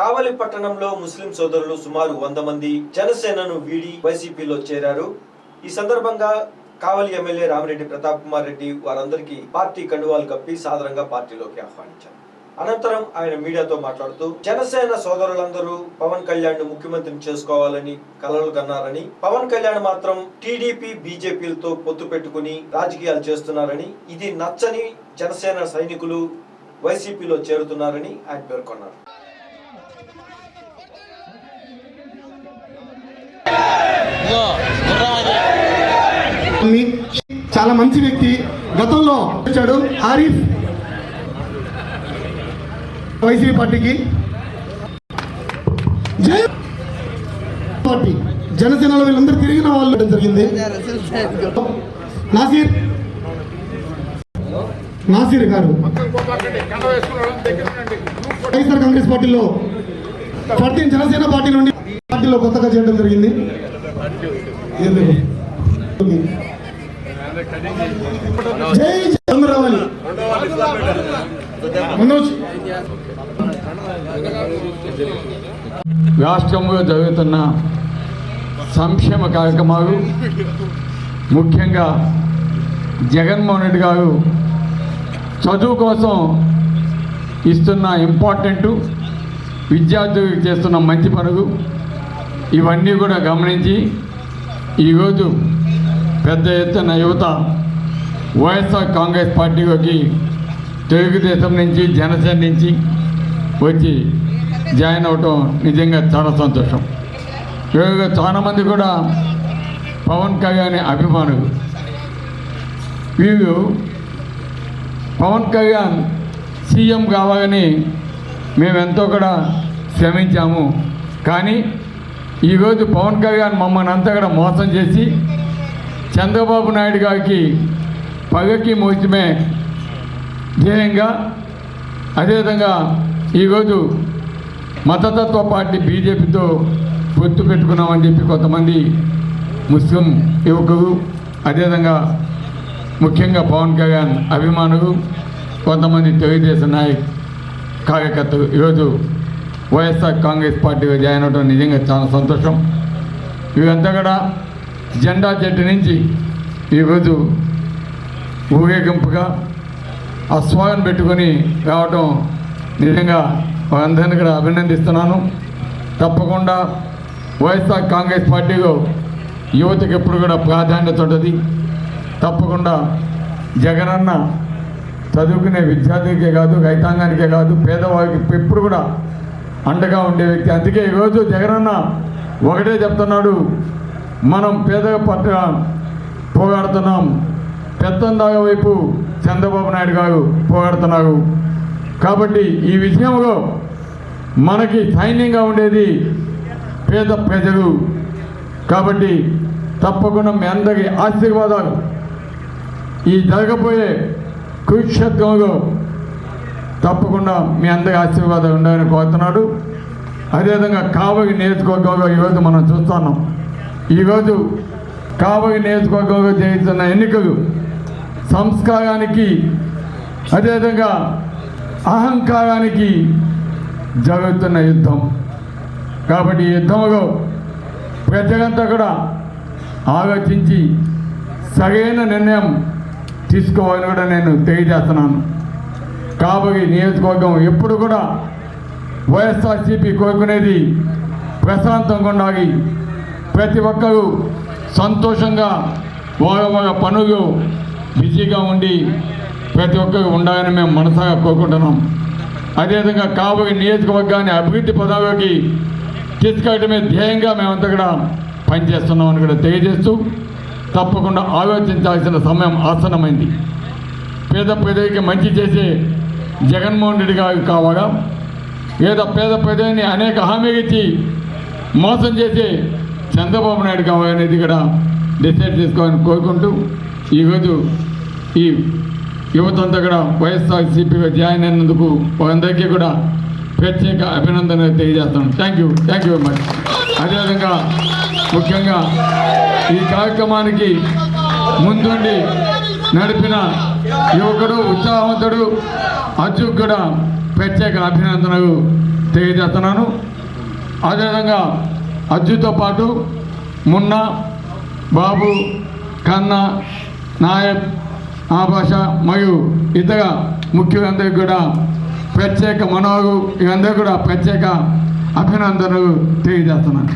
కావలి పట్టణంలో ముస్లిం సోదరులు సుమారు వంద మంది జనసేనను వీడి వైసీపీలో చేరారు. ఈ సందర్భంగా కావలి ఎమ్మెల్యే రామిరెడ్డి ప్రతాప్ కుమార్ రెడ్డి వారందరికీ పార్టీ కండువాలు కప్పి సాధారణంగా పార్టీలోకి ఆహ్వానించారు. అనంతరం ఆయన మీడియాతో మాట్లాడుతూ జనసేన సోదరులందరూ పవన్ కళ్యాణ్ ముఖ్యమంత్రిని చేసుకోవాలని కలలు కన్నారని పవన్ కళ్యాణ్ మాత్రం టీడీపీ బీజేపీలతో పొత్తు పెట్టుకుని రాజకీయాలు చేస్తున్నారని ఇది నచ్చని జనసేన సైనికులు వైసీపీలో చేరుతున్నారని ఆయన పేర్కొన్నారు మీ చాలా మంచి వ్యక్తి. గతంలో వచ్చాడు ఆరిఫ్ వైసీపీ పార్టీకి. పార్టీ. జనసేనలో వీళ్ళందరూ తిరిగిన వాళ్ళు జరిగింది? నాసిర్. నాసిర్ గారు. వైఎస్ఆర్ కాంగ్రెస్ పార్టీలో పార్టీ జనసేన పార్టీ నుండి పార్టీలో కొత్తగా చేయడం జరిగింది. రాష్ట్రంలో జరుగుతున్న సంక్షేమ కార్యక్రమాలు ముఖ్యంగా జగన్మోహన్ రెడ్డి గారు చదువు కోసం ఇస్తున్న ఇంపార్టెంట్ విద్యార్థులకు చేస్తున్న మంచి పనులు ఇవన్నీ కూడా గమనించి ఈరోజు పెద్ద ఎత్తున యువత వైఎస్ఆర్ కాంగ్రెస్ పార్టీలోకి తెలుగుదేశం నుంచి జనసేన నుంచి వచ్చి జాయిన్ అవటం నిజంగా చాలా సంతోషం. ఈరోజు చాలామంది కూడా పవన్ కళ్యాణ్ అభిమానులు. వీళ్ళు పవన్ కళ్యాణ్ సీఎం కావాలని మేమెంతో కూడా శ్రమించాము. కానీ ఈరోజు పవన్ కళ్యాణ్ మమ్మల్ని అంతా కూడా మోసం చేసి చంద్రబాబు నాయుడు గారికి పగకి మోచమే ధ్యేయంగా అదేవిధంగా ఈరోజు మతతత్వ పార్టీ బీజేపీతో పొత్తు పెట్టుకున్నామని చెప్పి కొంతమంది ముస్లిం యువకులు అదేవిధంగా ముఖ్యంగా పవన్ కళ్యాణ్ అభిమానులు కొంతమంది తెలుగుదేశం నాయక్ కార్యకర్తలు ఈరోజు వైఎస్ఆర్ కాంగ్రెస్ పార్టీలో జాయిన్ అవడం నిజంగా చాలా సంతోషం. ఇవంతా కూడా జెండా చెట్టు నుంచి ఈరోజు ఊరేగింపుగా ఆస్వాదన పెట్టుకొని రావటం నిజంగా వారందరినీ కూడా అభినందిస్తున్నాను. తప్పకుండా వైఎస్ఆర్ కాంగ్రెస్ పార్టీలో యువతకి ఎప్పుడు కూడా ప్రాధాన్యత ఉంటుంది. తప్పకుండా జగనన్న చదువుకునే విద్యార్థికే కాదు రైతాంగానికే కాదు పేదవారికి ఎప్పుడు కూడా అండగా ఉండే వ్యక్తి. అందుకే ఈరోజు జగనన్న ఒకటే చెప్తున్నాడు మనం పేద పట్ల పోగాడుతున్నాం పెత్తందాగ వైపు చంద్రబాబు నాయుడు గారు పోగాడుతున్నారు కాబట్టి ఈ విషయంలో మనకి సైన్యంగా ఉండేది పేద ప్రజలు. కాబట్టి తప్పకుండా మీ అందరి ఆశీర్వాదాలు. ఈ జరగబోయే కురుక్షేత్రంలో తప్పకుండా మీ అందరి ఆశీర్వాదాలు ఉండాలని కోరుతున్నాడు. అదేవిధంగా కావగి నియోజకవర్గంలో ఈరోజు మనం చూస్తున్నాం. ఈరోజు కాబోయే నియోజకవర్గంలో జరుగుతున్న ఎన్నికలు సంస్కారానికి అదేవిధంగా అహంకారానికి జరుగుతున్న యుద్ధం. కాబట్టి ఈ యుద్ధంలో ప్రజలంతా కూడా ఆలోచించి సరైన నిర్ణయం తీసుకోవాలని కూడా నేను తెలియజేస్తున్నాను. కాబోయే నియోజకవర్గం ఎప్పుడు కూడా వైఎస్ఆర్సీపీ కోరుకునేది ప్రశాంతంగా ఉండాలి. ప్రతి ఒక్కరూ సంతోషంగా వాళ్ళ వాళ్ళ పనులు బిజీగా ఉండి ప్రతి ఒక్కరు ఉండాలని మేము మనసాగా కోరుకుంటున్నాం. అదేవిధంగా కాబోయే నియోజకవర్గాన్ని అభివృద్ధి పదవికి తీసుకెళ్ళడమే ధ్యేయంగా మేమంతా కూడా పనిచేస్తున్నామని కూడా తెలియజేస్తూ తప్పకుండా ఆలోచించాల్సిన సమయం ఆసన్నమైంది. పేద ప్రజలకి మంచి చేసే జగన్మోహన్ రెడ్డి గారు కావాలా? లేదా పేద ప్రజల్ని అనేక హామీలు ఇచ్చి మోసం చేసే చంద్రబాబు నాయుడు కావాలనేది కూడా డిసైడ్ చేసుకోవాలని కోరుకుంటూ ఈరోజు ఈ యువతంతా కూడా వైఎస్ఆర్సీపీగా జాయిన్ అయినందుకు వారందరికీ కూడా ప్రత్యేక అభినందనలు తెలియజేస్తాను thank you thank you very much అదేవిధంగా ముఖ్యంగా ఈ కార్యక్రమానికి ముందుండి నడిపిన యువకుడు ఉత్సాహవంతుడు అచ్చుకు కూడా ప్రత్యేక అభినందనలు తెలియజేస్తున్నాను. అదేవిధంగా అజ్జుతో పాటు మున్నా బాబు కన్నా నాయక్ ఆభాష మరియు ఇతర ముఖ్యులందరికీ కూడా ప్రత్యేక మనోరు ఇవందరూ కూడా ప్రత్యేక అభినందనలు తెలియజేస్తున్నాను.